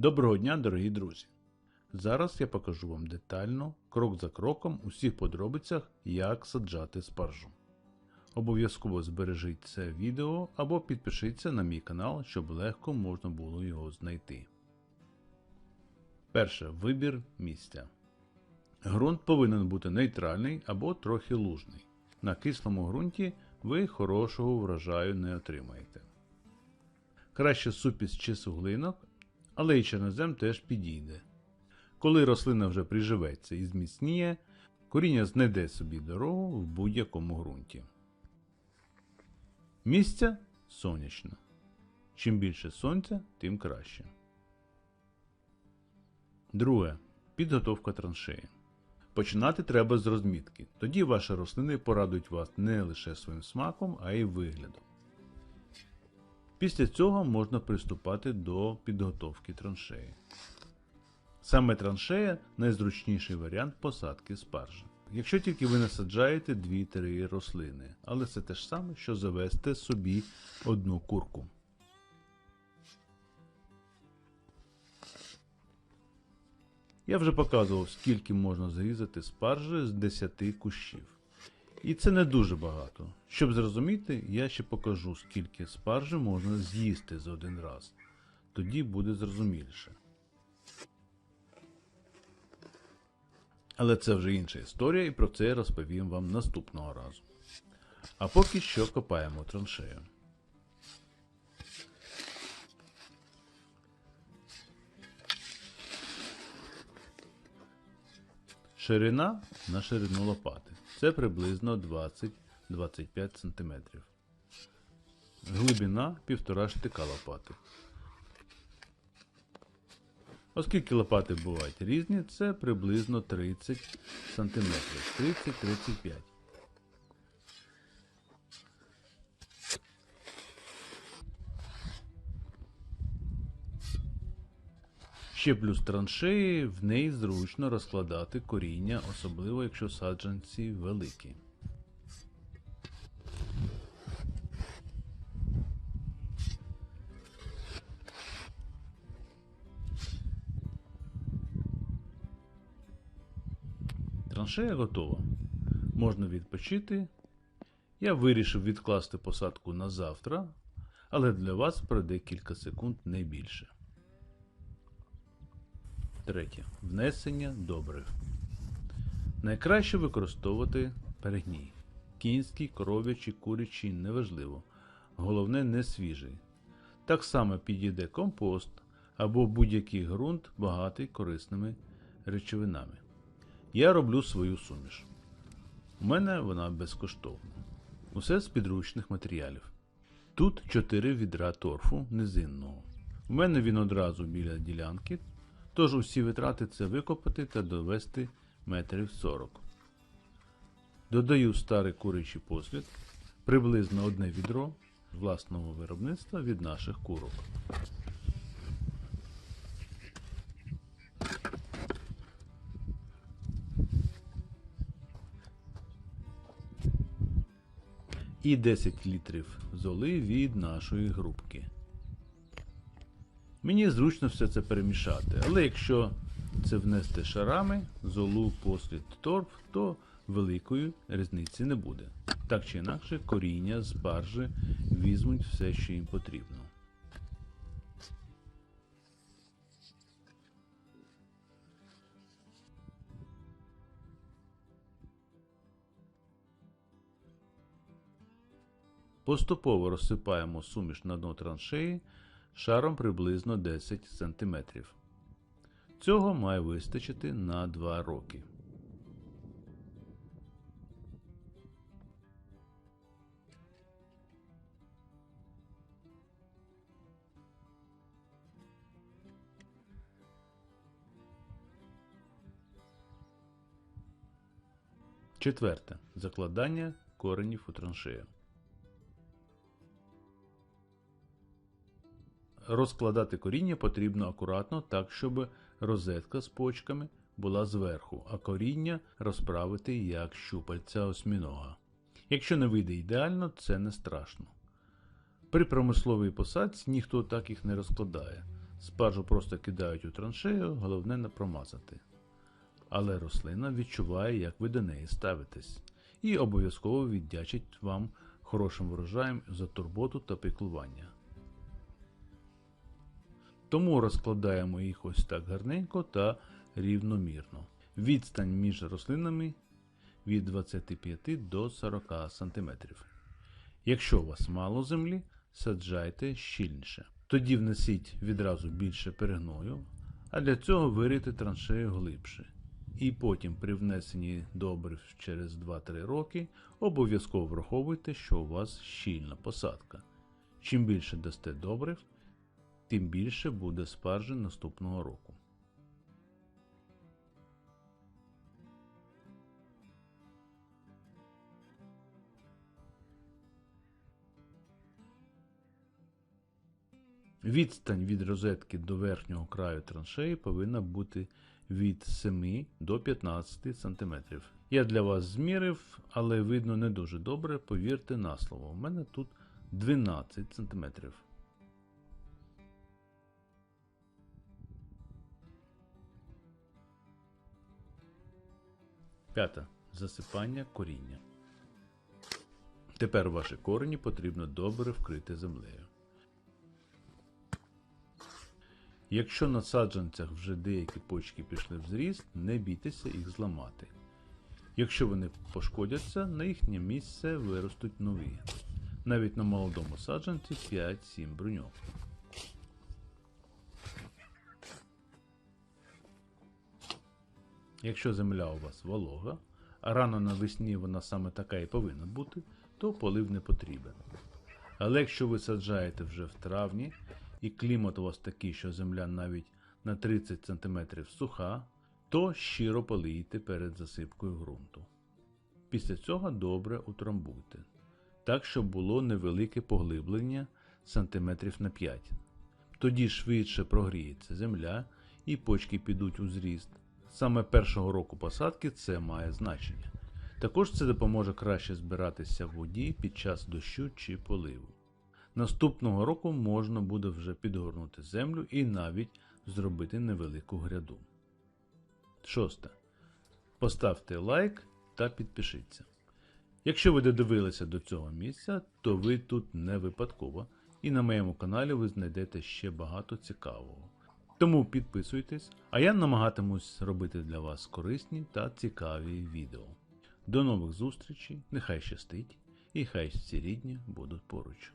Доброго дня, дорогі друзі! Зараз я покажу вам детально, крок за кроком, у всіх подробицях, як саджати спаржу. Обов'язково збережіть це відео або підпишіться на мій канал, щоб легко можна було його знайти. Перше. Вибір місця. Ґрунт повинен бути нейтральний або трохи лужний. На кислому ґрунті ви хорошого врожаю не отримаєте. Краще супіс чи суглинок, але й чорнозем теж підійде. Коли рослина вже приживеться і зміцніє, коріння знайде собі дорогу в будь-якому ґрунті. Місця сонячне. Чим більше сонця, тим краще. Друге. Підготовка траншеї. Починати треба з розмітки. Тоді ваші рослини порадують вас не лише своїм смаком, а й виглядом. Після цього можна приступати до підготовки траншеї. Саме траншея найзручніший варіант посадки спаржі. Якщо тільки ви насаджаєте 2-3 рослини, але це те ж саме, що завести собі одну курку. Я вже показував, скільки можна зрізати спаржі з 10 кущів. І це не дуже багато. Щоб зрозуміти, я ще покажу, скільки спаржі можна з'їсти за один раз. Тоді буде зрозуміліше. Але це вже інша історія, і про це я розповім вам наступного разу. А поки що копаємо траншею. Ширина на ширину лопати. Це приблизно 20-25 см. Глибина 1,5 штика лопати. Оскільки лопати бувають різні, це приблизно 30 см. 30-35 Ще плюс траншеї, в неї зручно розкладати коріння, особливо якщо саджанці великі. Траншея готова. Можна відпочити. Я вирішив відкласти посадку на завтра, але для вас пройде кілька секунд не більше. Третє. Внесення добрив. Найкраще використовувати перегній. Кінський, коров'ячий, курячий неважливо. Головне не свіжий. Так само підійде компост або будь-який ґрунт, багатий корисними речовинами. Я роблю свою суміш. У мене вона безкоштовна. Усе з підручних матеріалів. Тут 4 відра торфу низинного. У мене він одразу біля ділянки, тож усі витрати це викопати та довести метрів 40. Додаю старий курячий послід, приблизно одне відро власного виробництва від наших курок. І 10 літрів золи від нашої грубки. Мені зручно все це перемішати, але якщо це внести шарами, золу послід торф, то великої різниці не буде. Так чи інакше, коріння з баржі візьмуть все, що їм потрібно. Поступово розсипаємо суміш на дно траншеї шаром приблизно 10 см. Цього має вистачити на 2 роки. Четверте. Закладання коренів у траншею. Розкладати коріння потрібно акуратно, так, щоб розетка з почками була зверху, а коріння розправити як щупальця осьмінога. Якщо не вийде ідеально, це не страшно. При промисловій посадці ніхто так їх не розкладає. Спаржу просто кидають у траншею, головне не промазати. Але рослина відчуває, як ви до неї ставитесь, і обов'язково віддячить вам хорошим врожаєм за турботу та піклування. Тому розкладаємо їх ось так гарненько та рівномірно. Відстань між рослинами від 25 до 40 см. Якщо у вас мало землі, саджайте щільніше. Тоді внесіть відразу більше перегною, а для цього вирийте траншею глибше. І потім при внесенні добрив через 2-3 роки обов'язково враховуйте, що у вас щільна посадка. Чим більше дасте добрив, тим більше буде спаржі наступного року. Відстань від розетки до верхнього краю траншеї повинна бути від 7 до 15 см. Я для вас змірив, але видно не дуже добре, повірте на слово. У мене тут 12 см. П'ята. Засипання коріння. Тепер ваші корені потрібно добре вкрити землею. Якщо на саджанцях вже деякі почки пішли в зріст, не бійтеся їх зламати. Якщо вони пошкодяться, на їхнє місце виростуть нові. Навіть на молодому саджанці 5-7 бруньок. Якщо земля у вас волога, а рано навесні вона саме така і повинна бути, то полив не потрібен. Але якщо ви саджаєте вже в травні, і клімат у вас такий, що земля навіть на 30 см суха, то щиро полийте перед засипкою ґрунту. Після цього добре утрамбуйте, так, щоб було невелике поглиблення сантиметрів на 5. Тоді швидше прогріється земля і почки підуть у зріст. Саме першого року посадки це має значення. Також це допоможе краще збиратися в воді під час дощу чи поливу. Наступного року можна буде вже підгорнути землю і навіть зробити невелику гряду. Шосте. Поставте лайк та підпишіться. Якщо ви додивилися до цього місця, то ви тут не випадково, і на моєму каналі ви знайдете ще багато цікавого. Тому підписуйтесь, а я намагатимусь робити для вас корисні та цікаві відео. До нових зустрічей, нехай щастить, і хай всі рідні будуть поруч.